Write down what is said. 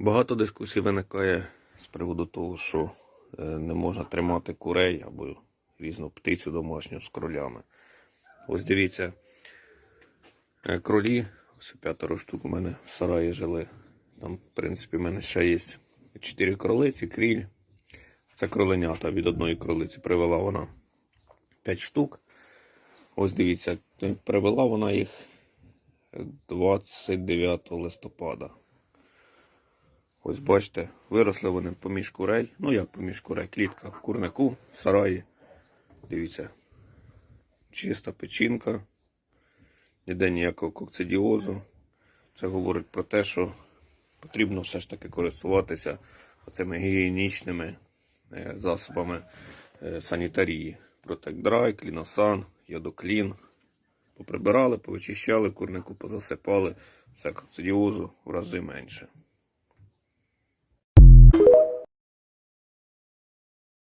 Багато дискусій виникає з приводу того, що е, не можна тримати курей або різну птицю домашню з кролями. Ось дивіться, е, кролі, ось п'ятеро штук у мене в сараї жили. Там, в принципі, в мене ще є чотири кролиці, кріль. Це кроленята від одної кролиці привела вона 5 штук. Ось дивіться, привела вона їх 29 листопада. Ось бачите, виросли вони поміж курей. Ну як поміж курей? Клітка в курнику, в сараї. Дивіться. Чиста печінка. Ніде ніякого кокцидіозу. Це говорить про те, що потрібно все ж таки користуватися цими гігієнічними е, засобами е, санітарії. Протекдрай, кліносан, йодоклін. Поприбирали, повичищали, курнику позасипали. Все кокцидіозу в рази менше.